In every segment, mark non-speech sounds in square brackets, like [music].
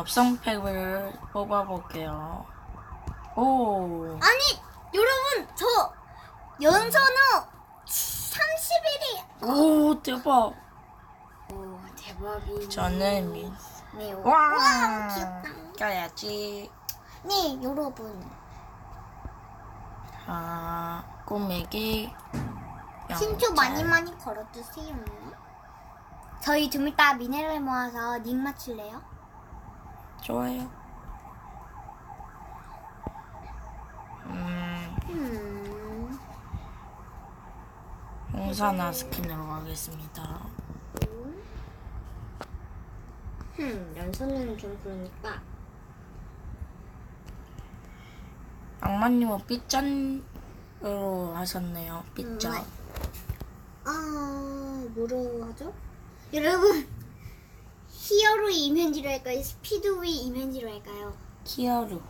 업성팩을 뽑아볼게요. 오, 아니 여러분 저 연선호 30일이 오 대박. 오 대박이 저는 미... 네, 오. 와, 와 귀엽다. 까야지. 네 여러분 아, 꼬매기. 신초. 많이 많이 걸어주세요. 저희 좀 이따 미네랄 모아서 닉 맞출래요? 좋아요. 음, 음. 홍사나 스킨으로 가겠습니다. 음, 연선은 좀 그러니까. 악마님은 삐짠으로 하셨네요. 삐짠. 음, 아, 뭐로 하죠? 여러분, 히어로의 이면지로 할까요? 스피드웨이 이면지로 할까요? 키아루.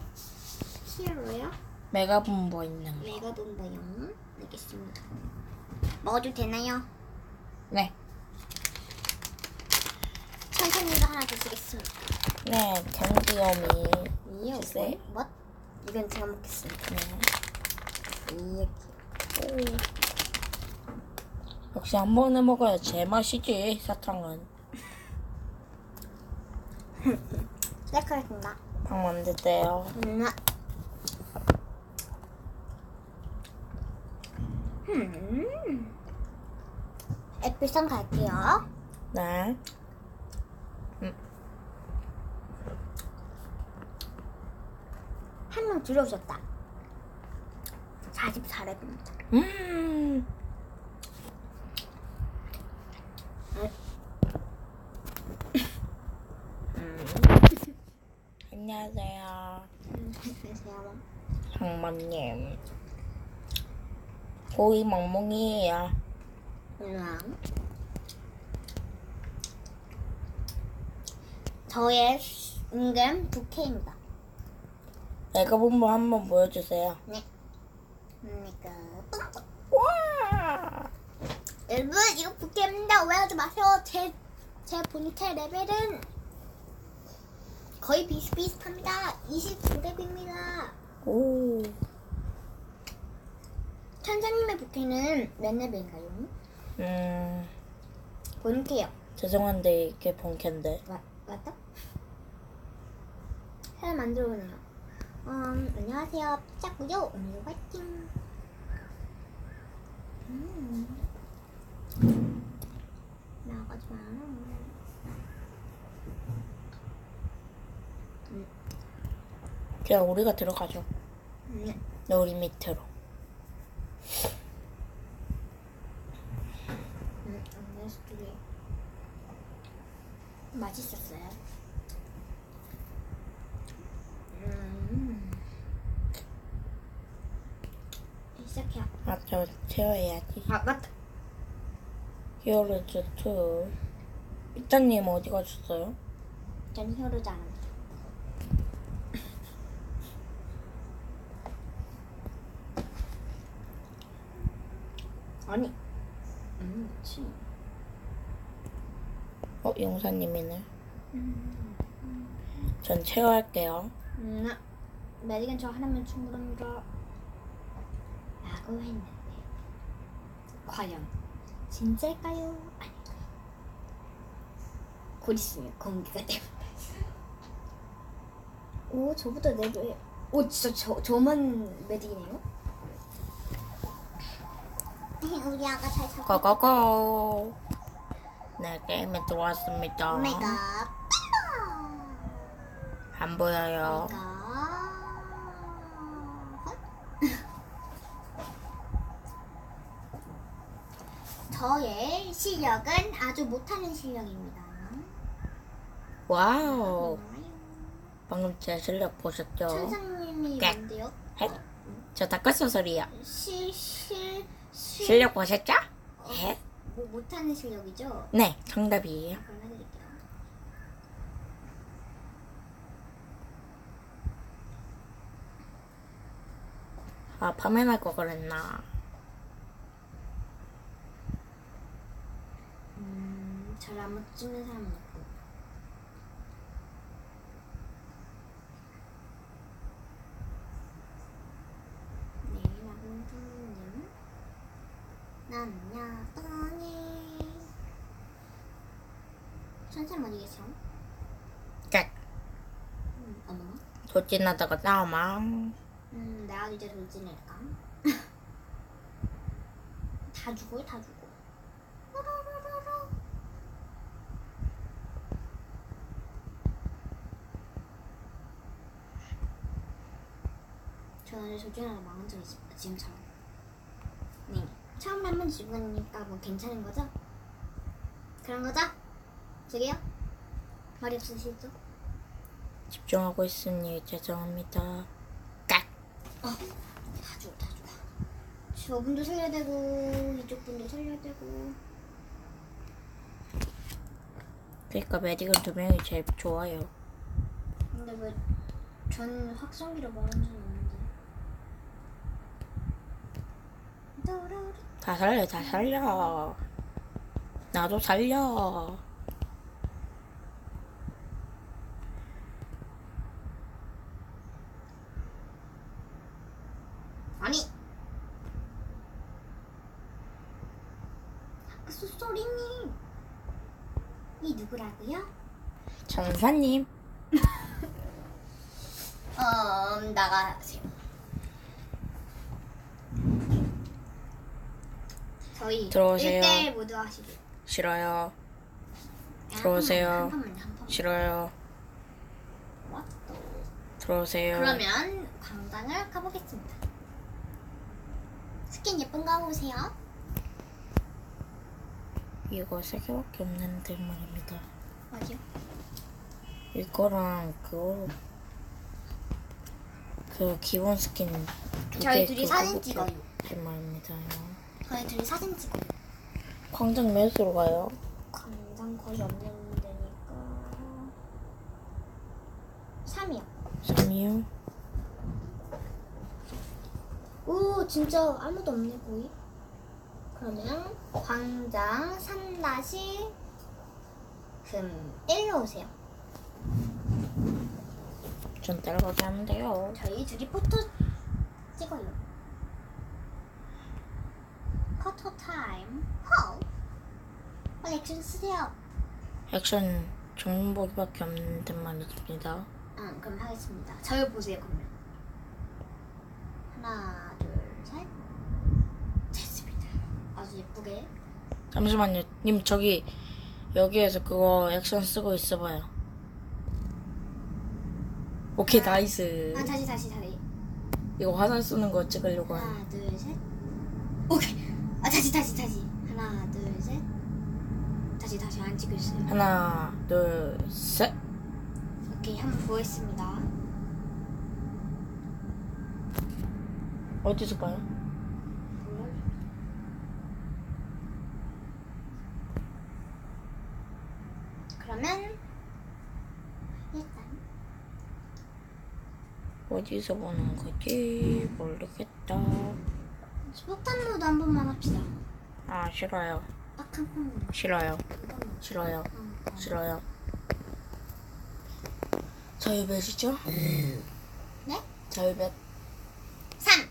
히어로요? 메가본버 있는 거. 메가 본버요. 알겠습니다. 먹어도 되나요? 네. 천천히도 하나 드시겠습니다. 네, 캔디어미. 이요, 주세요. 뭐? 이건 제가 먹겠습니다. 네. 이렇게. 역시 한 번에 먹어야 제맛이지, 사탕은. 시작하겠습니다. 방 만들 때요. 음. 음. 액비상 갈게요. 네. 한명 들어오셨다. 44렙입니다. 음. 안녕하세요. 안녕하세요. 장모님. 고이 멍멍이에요. 안녕. 저의 인간 부캐입니다. 메가본버 한번 보여주세요. 네. 그러니까 와! 여러분 이거 부캐입니다. 오해하지 마세요. 제, 제 본캐 레벨은 거의 비슷비슷합니다. 29렙입니다. 오. 천사님의 부캐는 몇 레벨인가요? 음, 본캐요. 죄송한데 이게 본캔데. 맞, 맞다? 잘 만들어오네요. 음, 안녕하세요. 피자고요. 오늘 화이팅. 음. 나가지 마. 그냥 우리가 들어가죠. 네. 네, 우리 밑으로. 음. 맛있었어요. 음. 시작해요. 아, 저 채워야지. 아, 맞다. 히어로즈 2. 이따님 어디 가셨어요? 전 히어로즈 안 합니다. 아니. 음, 치. 어, 용사님이네. 전 채워할게요. 음, 메디건 저 하나면 충분합니다. 라고 했는데. 과연, 진짜일까요? 아닐까요? 곧 있으면 공개가 됩니다. 오, 저보다 내도 오, 진짜 저, 저만 메디이네요? 우리 아가 잘 잡고 고고고. 네, 게임에 들어왔습니다. 오메가 안 보여요. 오메가 [laughs] 저의 실력은 아주 못하는 실력입니다. 와우. 방금 제 실력 보셨죠? 천상님이 깍. 뭔데요? 핵. 저 닭가슴 소리야. 실, 실, 실, 실력 보셨죠? 핵. 뭐 못하는 실력이죠? 네, 정답이에요. 그럼 해드릴게요. 아, 밤에 날 거 그랬나? 음, 아무 찍는 사람은 없고. 네, 라군님. 떠니. 선생님 어디 계세요? 짝. 음, 어머나. 돌진하다가 싸움아. 음, 내가 이제 돌진할까? [laughs] 다 죽어, 다 죽어. 뽀로로로로. 저는 돌진하다 망한 적 있습니다, 지금처럼. 네. 처음에 한번 죽으니까 뭐 괜찮은 거죠? 그런 거죠? 저기요? 말이 없으시죠? 집중하고 있으니 죄송합니다. 깍. 다 죽어, 다 죽어. 저분도 살려야 되고, 이쪽 분도 살려야 되고. 그러니까 메딕은 두 명이 제일 좋아요. 근데 왜 전 확성기로 말한 적이 없는데. 다 살려, 다 살려. 나도 살려. 아니. 그 소리님. 이 누구라고요? 전사님. 어, [laughs] 나가세요. 저희 들어오세요. 1대1 모두 하시죠. 싫어요. 야, 들어오세요. 한 번만, 한 번만. 한 번만. 싫어요. 들어오세요. 그러면 광장을 가보겠습니다. 스킨 예쁜 거 보세요. 이거 세 개밖에 없는데 말입니다. 어디요? 이거랑 그거 그 기본 스킨 두 저희 개 둘이 사진 찍어요. 말입니다. 저희 둘이 사진 찍어요. 광장 몇으로 가요? 광장 거의 없는 데니까 3이요. 3이요? 오 진짜 아무도 없네 거의. 그러면 광장 3 다시 금 1로 오세요. 전 따라가게 하는데요. 저희 둘이 포토 찍어요. 포토 타임. 호. 빨리 액션 쓰세요. 액션 정보기밖에 없는데 말입니다. 응, 그럼 하겠습니다. 저를 보세요, 그러면. 하나, 둘, 셋. 됐습니다. 아주 예쁘게. 잠시만요. 님 저기 여기에서 그거 액션 쓰고 있어봐요. 오케이 나이스. 아, 다시, 다시, 다시. 이거 화살 쏘는 거 찍으려고. 하나, 둘, 셋. 오케이. 아, 다시, 다시, 다시. 하나, 둘, 셋. 다시, 다시 안 찍고 있어요. 하나 둘 셋. 오케이, 한번 보겠습니다. 어디서 봐요? 그러면 일단 어디서 보는 거지? 모르겠다. 폭탄 모드 한 번만 합시다. 아 싫어요. 딱 한 번만. 싫어요. 싫어요. 응, 응. 싫어요. 저희 몇이죠? 네? 몇? 3.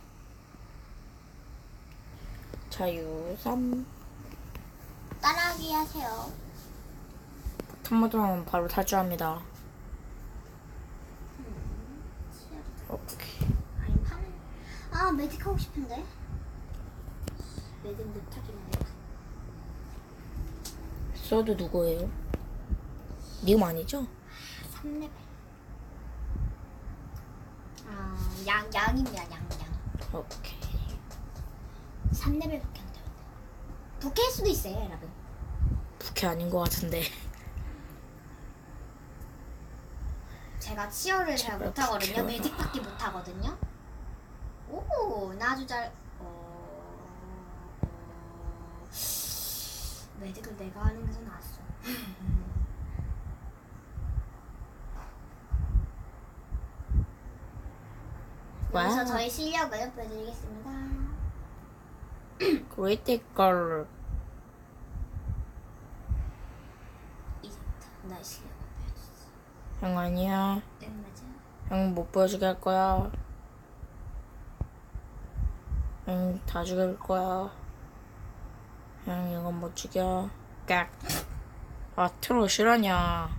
자유 3. 따라하기 하세요. 탐모드하면 바로 탈주합니다. 치열이. 오케이. 아니 파는 아 매직 하고 싶은데 매직 못하긴 해 소드 누구예요? 님 아니죠? 3레벨 아 양 양입니다 양 양 오케이. 3레벨밖에 안 돼요 부캐일 수도 있어요 여러분 부캐 아닌 것 같은데. [laughs] 제가 치어를 잘 못하거든요 부캐라. 매직밖에 못하거든요 오 나 아주 잘 어... 어... 매직을 내가 하는 게더 [laughs] 여기서 와우. 저희 실력을 보여드리겠습니다. 크리티컬 나 실력. 형 아니야. 응 맞아. 형 못 보여주게 할 거야. 형 다 죽일 거야. 형 이건 못 죽여. 깍. 아 트롤 실화냐.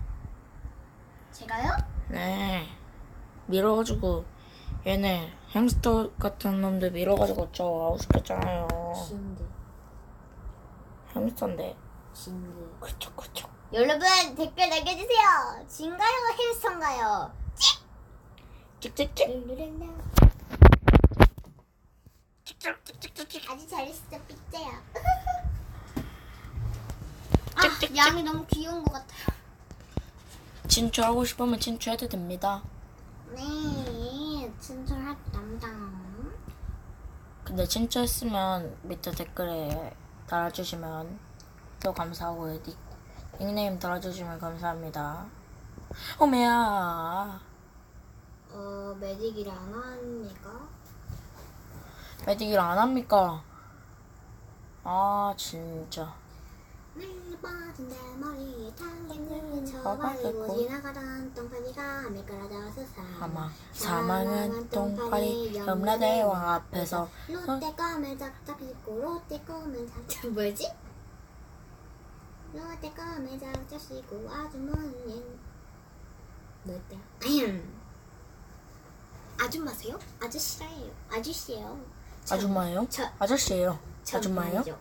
제가요? 네. 밀어가지고 얘네 햄스터 같은 놈들 밀어가지고 저 아웃시켰잖아요. 진드. 햄스터인데. 진드. 그쵸 그쵸. 여러분 댓글 남겨주세요. 진가요 햄스터인가요? 찍 찍찍. 룰루랄라. 찍찍찍찍찍. 아주 잘했어 삐짜야. [laughs] 아 양이 너무 귀여운 것 같아요. 진출하고 싶으면 진출해도 됩니다. 네, 남자. 근데 진출했으면 밑에 댓글에 달아주시면 또 감사하고 요. 닉, 닉네임 달아주시면 감사합니다. 어메야. 어 메딕이를 안 합니까? 메딕일 안 합니까? 아 진짜. 날 빠진 내 머리에 봐봐, 저버리고 됐고. 지나가던 똥파리가 미끄러져서 아마 사망한 똥파리 염라대왕 앞에서 롯데 껌을 작작 씹고 롯데 껌을 작작 [laughs] 뭐지? 롯데 껌을 작작 씹고 아주머니는 뭐였대요? 아흠 아줌마세요? 아저씨라예요 아저씨예요 저- 아줌마예요? 저- 아저씨예요. 전 아줌마예요? 말이죠.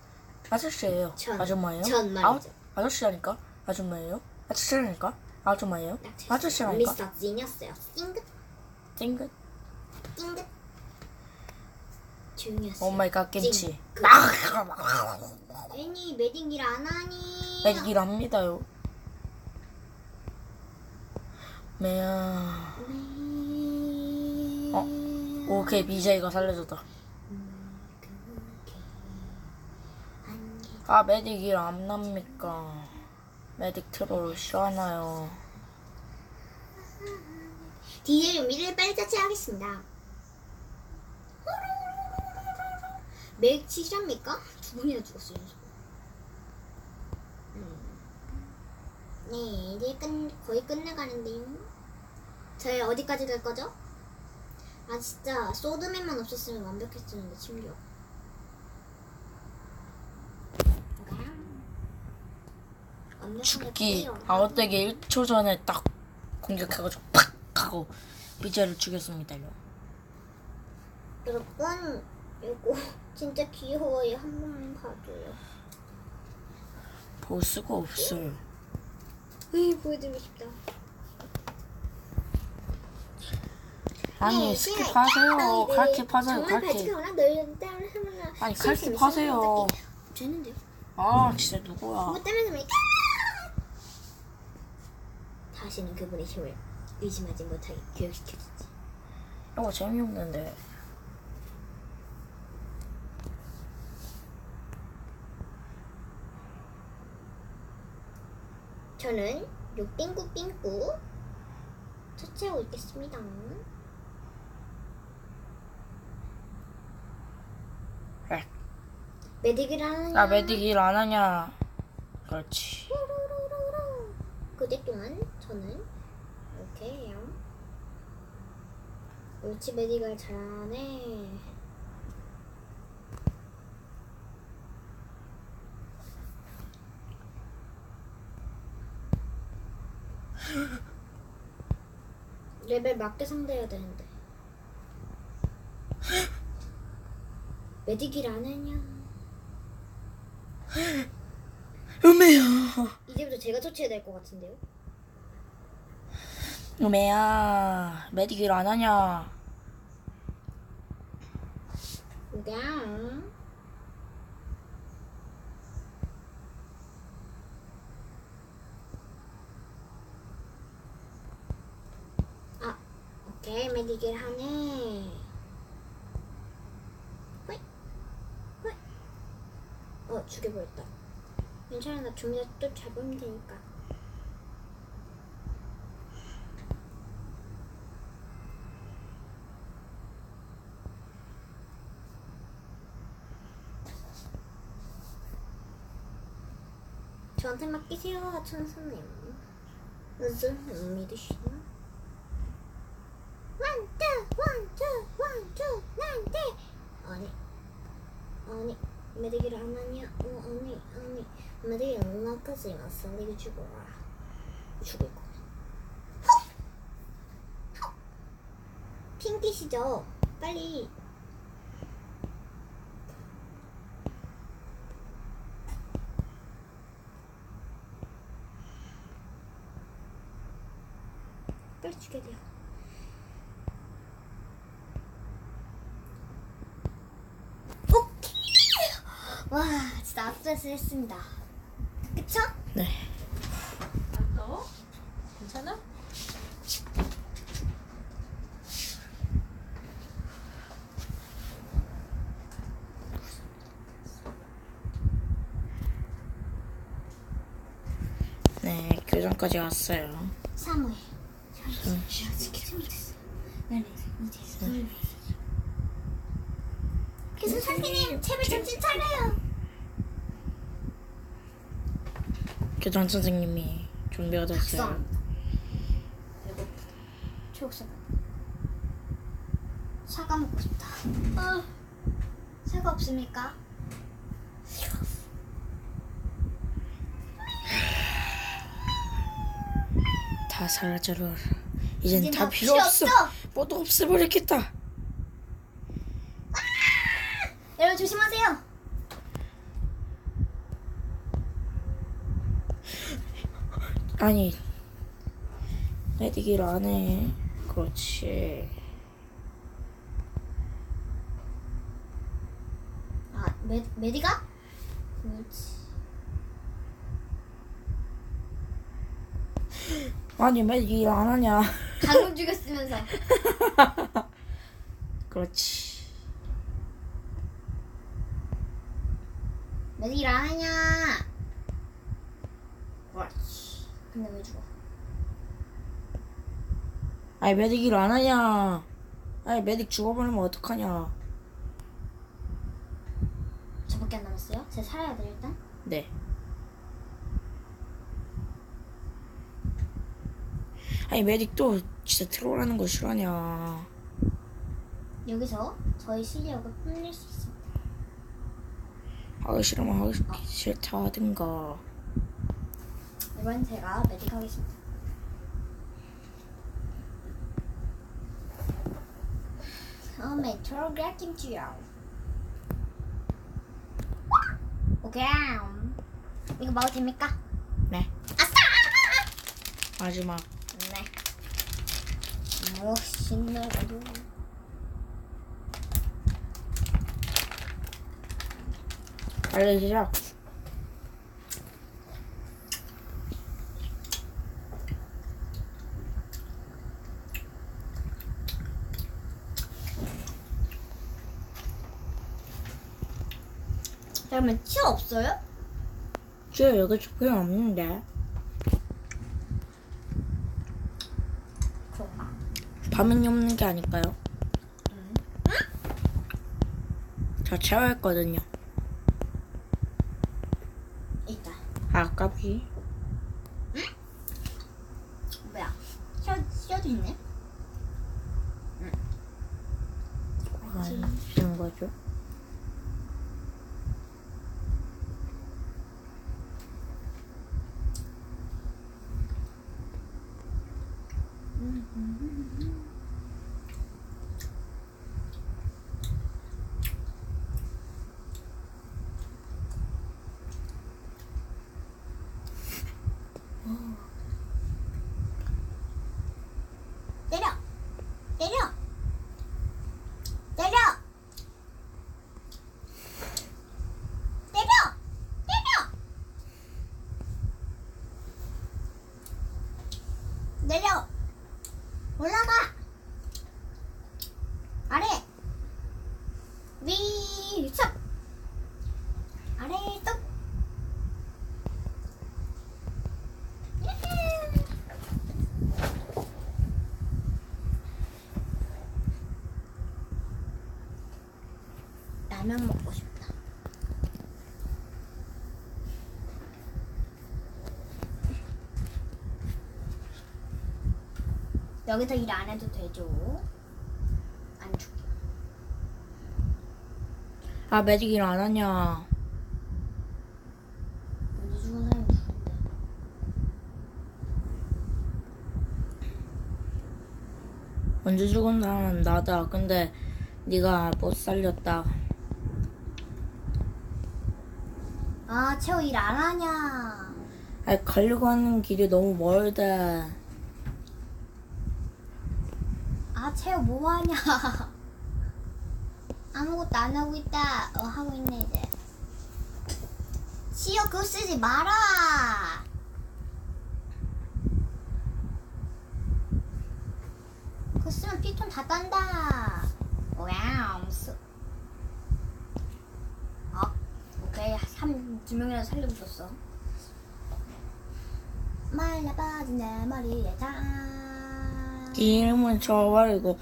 아저씨예요. 전- 아줌마예요? 전 말이죠. 아, 아저씨라니까. 아줌마예요? 아저씨라니까. 아줌마예요? 낙찰. 아저씨라니까. 미스터 찡긋 띵긋. 찡긋 조용히 하세요 오 마이 갓 김치. 찡긋. 애니 매딩일 안 하니 메딕일 합니다요. 메야. 네. 어? 오케이 BJ가 살려줬다. 아 메딕 일 안 납니까? 메딕 트롤 싫어하나요? DJ 용미를 빨리 자체하겠습니다 맥치시랍니까? 두 번이나 죽었어요 네 이제 끝, 거의 끝내가는데요 저희 어디까지 갈 거죠? 아 진짜 소드맨만 없었으면 완벽했었는데 심지어 죽기 빼요. 아웃되기 1초 전에 딱 공격해가지고 팍 하고 BJ를 죽였습니다 요. 여러분 이거 [laughs] 진짜 귀여워요 한 번만 봐줘요 볼 수가 없어요. 으이 보여드리고 싶다 아니 네, 스킵 하세요. 네, 칼킵하세요. 정말 칼킵. 발칙하거나 널 따라 하거나 아니 심심해, 칼킵하세요. 심심해. 되는데요? 아 진짜 누구야? 뭐 때문에 그러니까 다시는 그분의 힘을 의심하지 못하게 교육시켜주지 이거 재미없는데. 저는 욕빙구빙구 처치하고 있겠습니다 에. 메딕을 하느냐 나 메딕 일 안 하냐? 그렇지. 그때 동안 저는 이렇게 해요. 옳지 메딕을 잘하네. 레벨 맞게 상대해야 되는데. [laughs] 메딕일 안 했냐? [laughs] 음해야. 이제부터 제가 처치해야 될 것 같은데요? 음해야. 메딕 일 안 하냐? 그냥 아 메디길 하네. 호이 어 죽여버렸다. 괜찮아 나 좀 이따 또 잡으면 되니까. 저한테 맡기세요 천수님. 무슨 믿으시나? 원투 원투 난데 아니 아니 메디기를 안 하냐? 어 아니 아니 메디기 연락하지 마서 이거 죽어라 죽을 거야 핑키시죠? 빨리 빨리 죽여야 돼요. 오케이! 와, 압수스 했습니다. 그쵸? 네. 너? 괜찮아? 네, 교정까지 왔어요. 사무엘. 교수 선생님, 제발 정신 차려요. 교장 선생님이 준비가 됐어요. 박수합니다. 배고프다. 초록사과. 사과 먹고 싶다. 어, 사과 없습니까? 다 사라져라. 이젠 이젠 다 필요 없어. 모두 없애버리겠다. 여러분 조심하세요. 아니, 메디기를 안 해. 그렇지. 아, 메, 메디가? 그렇지. 아니, 메디기를 안 하냐. [laughs] 방금 죽였으면서. 그렇지. 메디를 안 하냐? 근데 왜 죽어? 아니, 메디기를 안 하냐. 아니, 메딕 죽어버리면 어떡하냐. 저밖에 안 남았어요? 제 살아야 돼 일단. 네. 아니, 메딕 또 진짜 트롤하는 거 싫어하냐. 여기서 저희 실력을 뽐낼 수 있습니다. 하기 싫으면 하기 싫다 하든가. 이번 제가 메딕 하겠습니다. 처음에 초록이랑 김치요. 오케이. 이거 먹어도 됩니까? 네. 아싸! 마지막. 네. 오, 신나가지고. 빨리 시작. 그러면 치 없어요? 저 여기 필요 없는데. 밤은 없는 게 아닐까요? 저 채워했거든요. 있다. 아, 까비. 뭐야? 쉬어, 쉬어도 있네? 아, 무슨 거죠? 때려! 때려! 때려! 때려! 때려! 내려! 올라가! 아래! 위! 섭! 아래 떡! 예헤! 라면 먹고 싶 여기서 일 안 해도 되죠? 안 줄게. 아 매직 일 안 하냐? 먼저 죽은 사람이 누군데? 먼저 죽은 사람은 나다. 근데 네가 못 살렸다. 아, 채호 일 안 하냐? 아 가려고 하는 길이 너무 멀다. 아, 채호 뭐 하냐? 아무것도 안 하고 있다. 어, 하고 있네, 이제. 시어 그거 쓰지 마라! 그거 쓰면 피톤 다 딴다. 와우, 스. 어, 오케이. 3, 두 명이나 살리고 있었어. 말라 빠진 내 머리에 다. 이름은 저버리고.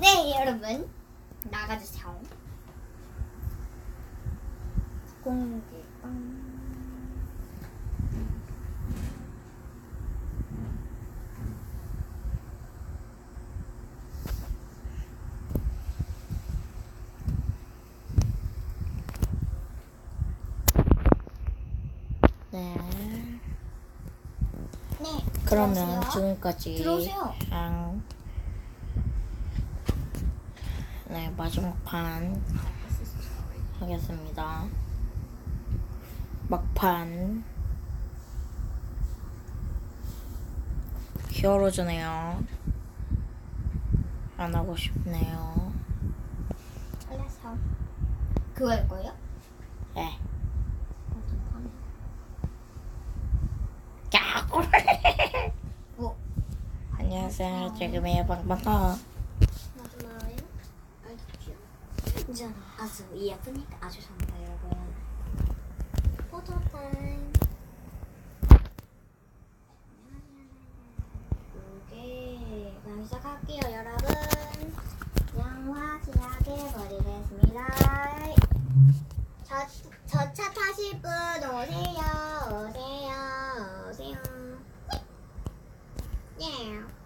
네 여러분. 나가주세요. 공개 빵 네. 네 그러면 들어오세요. 지금까지 들어오세요. ang 네 마지막 판 하겠습니다. 막판 히어로즈네요. 안 하고 싶네요. 알았어 그거 할 거예요? 네. 어, 좀 파네. 야, 어 안녕하세요. 지금의 방방하. 마지막에 알겠죠? 전 아주 예쁘니까 아주 좋습니다 여러분 포토 타임 오케이 그럼 시작할게요 여러분 영화 시작해 버리겠습니다 저차 타실 분 오세요 오세요 오세요 예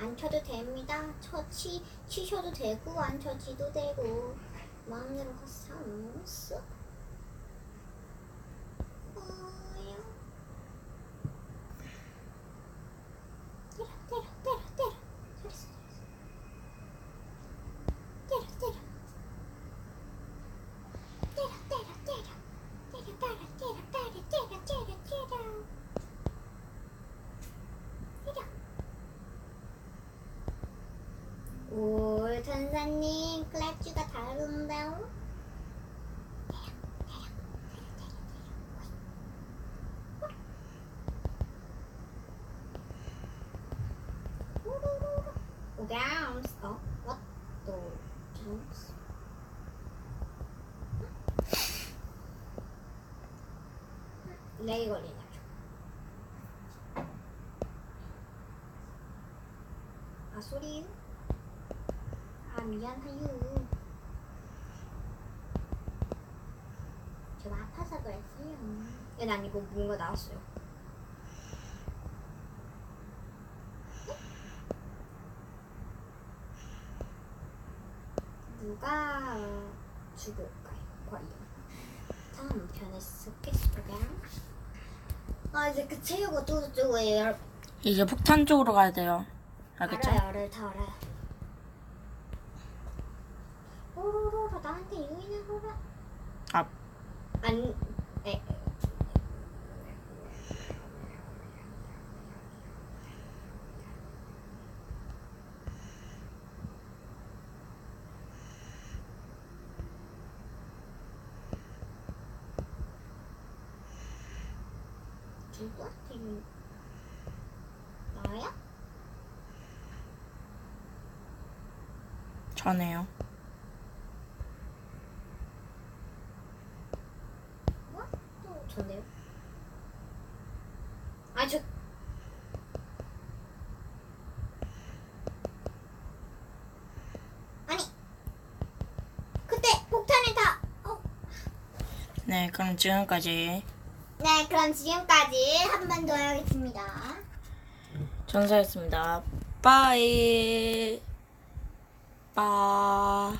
안 쳐도 됩니다. 쳐 치 치셔도 되고 안 쳐지도 되고 마음대로 하상스. 어요. 때려 때려 때려 때려. 잘했어 잘했어. 때려 때려. 때려 때려 때려. 때려 때려 때려 때려 때려 때려 때려. 때려. 오, 전사님, 클래치가 다른데요? Bounce. Oh, what the bounce? 레이 걸리냐? 아, 소리. 아 미안해요. 제가 아파서 그랬어요. 얘는 아니고 뭔가 나왔어요. 누가 죽을까요? 과연. 다음 편에 뵙겠습니다. 아 이제 그 체육어 또 쪽이에요. 이제 폭탄 쪽으로 가야 돼요. 알겠죠? 알아요, 알아요, 다 알아요. 오로로로 나한테 유인해 보라. 아, 안, 에. 누구한테 유인? 나야? 전에요. 뭐? 또 전데요? 아, 저. 네, 그럼 지금까지 네, 그럼 지금까지 한 번 더 하겠습니다. 전사였습니다. 빠이. 빠.